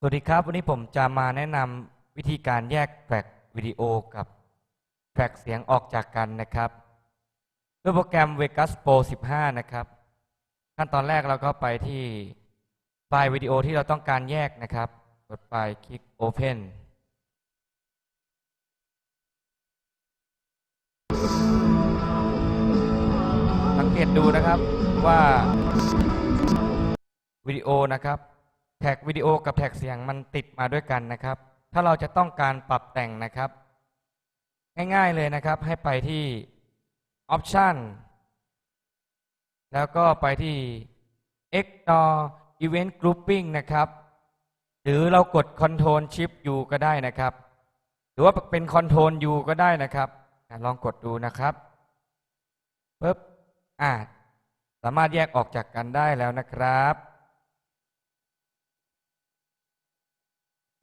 สวัสดีครับ วันนี้ผมจะมาแนะนำวิธีการแยกแทร็กวิดีโอกับแทร็กเสียงออกจากกันนะครับด้วยโปรแกรม Vegas Pro 15 นะครับ ขั้นตอนแรกเราก็ไปที่ไฟล์วิดีโอที่เราต้องการแยกนะครับ กดไปคลิก Open สังเกตดูนะครับว่าวิดีโอนะครับ แท็กวิดีโอกับแท็กเสียงมันติดมาด้วยกันนะครับ ถ้าเราจะต้องการปรับแต่งนะครับ ง่ายๆเลยนะครับ ให้ไปที่ Option แล้วก็ไปที่ Ignore Event Grouping นะครับ หรือเรากด Ctrl Shift U ก็ได้นะครับ หรือว่าเป็น Ctrl U ก็ได้นะครับลองกดดูนะครับปึ๊บอ่าสามารถแยกออกจากกันได้แล้วนะครับ